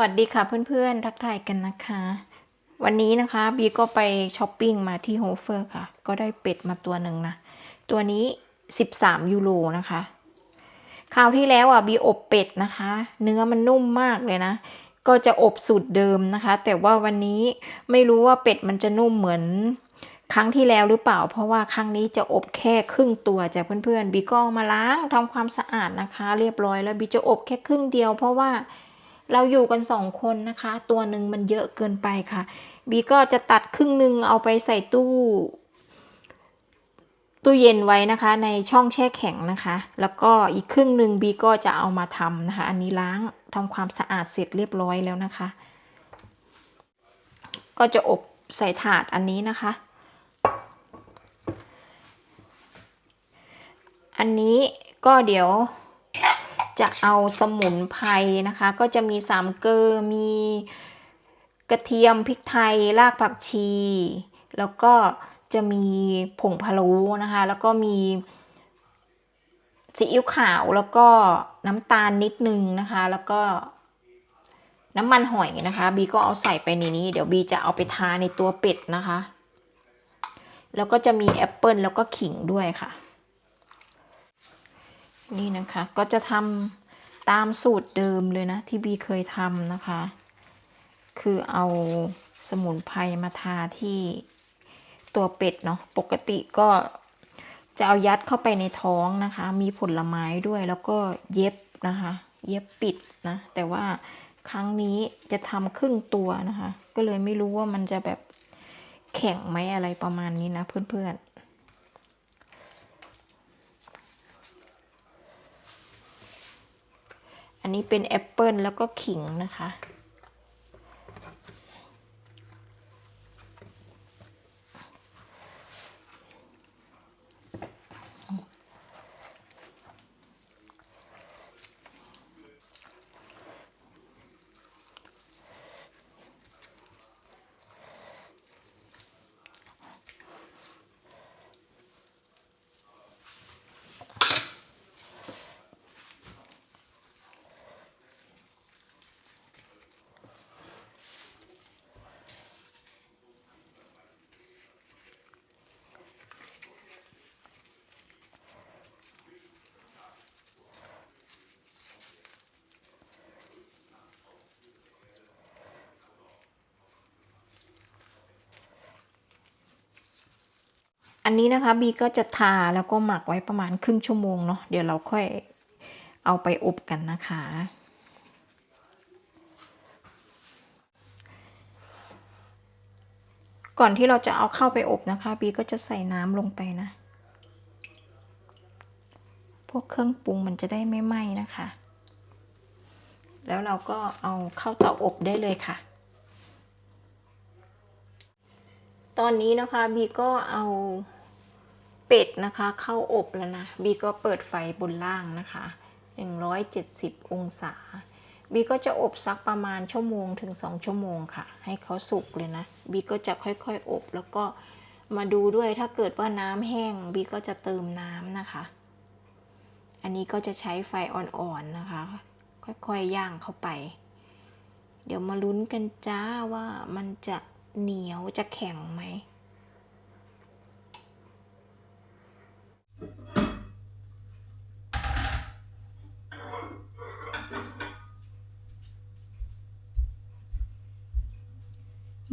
วัสดีค่ะเพื่อนๆ ทักทายกันนะคะ วันนี้นะคะบีก็ไปช้อปปิ้งมาที่โฮเฟอร์ค่ะ ก็ได้เป็ดมาตัวหนึ่งนะ ตัวนี้ 13 ยูโรนะคะ คราวที่แล้วอะบีอบเป็ดนะคะ เนื้อมันนุ่มมากเลยนะ ก็จะอบสูตรเดิมนะคะ แต่ว่าวันนี้ไม่รู้ว่าเป็ดมันจะนุ่มเหมือนครั้งที่แล้วหรือเปล่า เพราะว่าครั้งนี้จะอบแค่ครึ่งตัวจ้ะเพื่อนๆบีก็มาล้างทำความสะอาดนะคะ เรียบร้อยแล้วบีจะอบแค่ครึ่งเดียว เพราะว่า เราอยู่กันสองคนนะคะ ตัวหนึ่งมันเยอะเกินไปค่ะ บีก็จะตัดครึ่งหนึ่งเอาไปใส่ตู้ตู้เย็นไว้นะคะ ในช่องแช่แข็งนะคะ แล้วก็อีกครึ่งหนึ่งบีก็จะเอามาทำนะคะ อันนี้ล้างทำความสะอาดเสร็จเรียบร้อยแล้วนะคะ ก็จะอบใส่ถาดอันนี้นะคะ อันนี้ก็เดี๋ยว จะเอาสมุนไพรนะคะ ก็จะมีสามเกลอมีกระเทียมพริกไทยรากผักชี แล้วก็จะมีผงพะโล้นะคะ แล้วก็มีซีอิ๊วขาวแล้วก็น้ำตาลนิดนึงนะคะ แล้วก็น้ำมันหอยนะคะ บีก็เอาใส่ไปในนี้ เดี๋ยวบีจะเอาไปทาในตัวเป็ดนะคะ แล้วก็จะมีแอปเปิลแล้วก็ขิงด้วยค่ะ นี่นะคะ ก็จะทำตามสูตรเดิมเลยนะ ที่บีเคยทำนะคะ คือเอาสมุนไพรมาทาที่ตัวเป็ดเนาะปกติก็จะเอายัดเข้าไปในท้องนะคะ มีผลไม้ด้วยแล้วก็เย็บนะคะ เย็บปิดนะ แต่ว่าครั้งนี้จะทำครึ่งตัวนะคะ ก็เลยไม่รู้ว่ามันจะแบบแข็งไหมอะไรประมาณนี้นะเพื่อนๆ อันนี้เป็นแอปเปิลแล้วก็ขิงนะคะ อันนี้นะคะบีก็จะทาแล้วก็หมักไว้ประมาณครึ่งชั่วโมงเนาะเดี๋ยวเราค่อยเอาไปอบกันนะคะ ก่อนที่เราจะเอาเข้าไปอบนะคะ บีก็จะใส่น้ำลงไปนะ พวกเครื่องปรุงมันจะได้ไม่ไหม้นะคะ แล้วเราก็เอาเข้าเตาอบได้เลยค่ะตอนนี้นะคะบีก็เอา เป็ดนะคะเข้าอบแล้วนะบีก็เปิดไฟบนล่างนะคะ 170 องศาบีก็จะอบสักประมาณชั่วโมงถึง 2 ชั่วโมงค่ะ ให้เขาสุกเลยนะบีก็จะค่อยๆอบ แล้วก็มาดูด้วยถ้าเกิดว่าน้ำแห้งบีก็จะเติมน้ำนะคะ อันนี้ก็จะใช้ไฟอ่อนๆนะคะ ค่อยๆย่างเข้าไป เดี๋ยวมาลุ้นกันจ้าว่ามันจะเหนียวจะแข็งไหม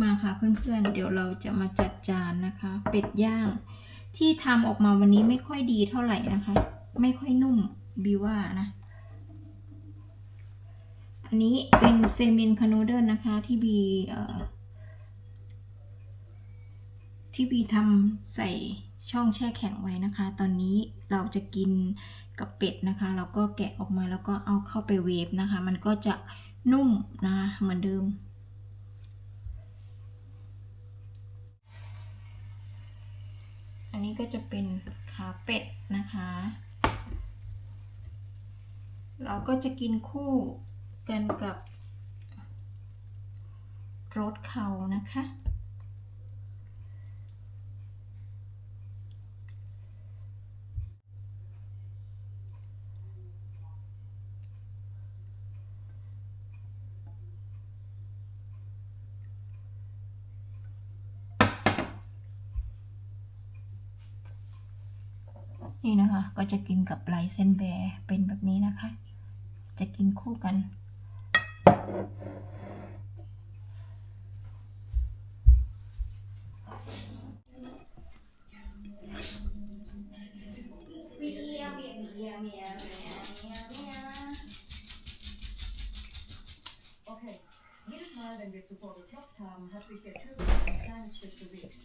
มาค่ะเพื่อนๆ เดี๋ยวเราจะมาจัดจานนะคะ เป็ดย่าง ที่ทำออกมาวันนี้ไม่ค่อยดีเท่าไหร่นะคะ ไม่ค่อยนุ่มบีว่านะ อันนี้เป็นเซมินคาโนเดิลนะคะที่บีเอ่อที่บีทำใส่ช่องแช่แข็งไว้นะคะ ตอนนี้เราจะกินกับเป็ดนะคะ เราก็แกะออกมาแล้วก็เอาเข้าไปเวฟนะคะ มันก็จะนุ่มนะเหมือนเดิม อันนี้ก็จะเป็นขาเป็ดนะคะ เราก็จะกินคู่กันกับรสเขานะคะ นี่นะคะ ก็จะกินกับไลเซนแบร์เป็นแบบนี้นะคะ จะกินคู่กัน Okay. Jedes Mal, wenn wir zuvor geklopft haben, hat sich der Türgriff ein kleines Stück bewegt.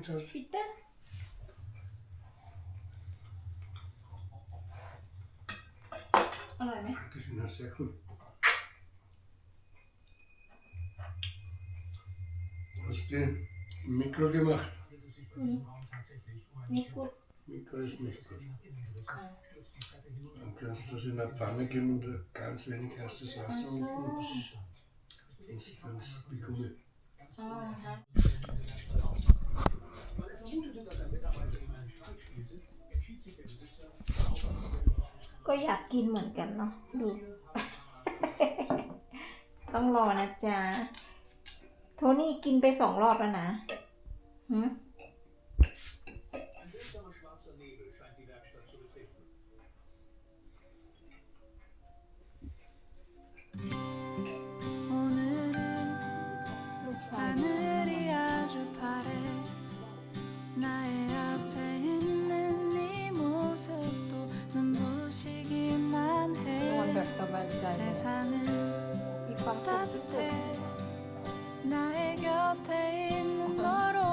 Implementation. Dankeschön, das ist sehr cool. Hast du Mikro gemacht? Nicht gut. Mikro ist nicht gut. Dann kannst du das in eine Pfanne geben und ganz wenig heißes Wasser unten. Sonst ganz bekomme. Weil er vermutete, ก็อยากกินเหมือนกันเนาะดู ต้องรอนะจ๊ะ โทนี่กินไปสองรอบแล้วนะหืม 밤새 밤새 나의 곁에 있는 너로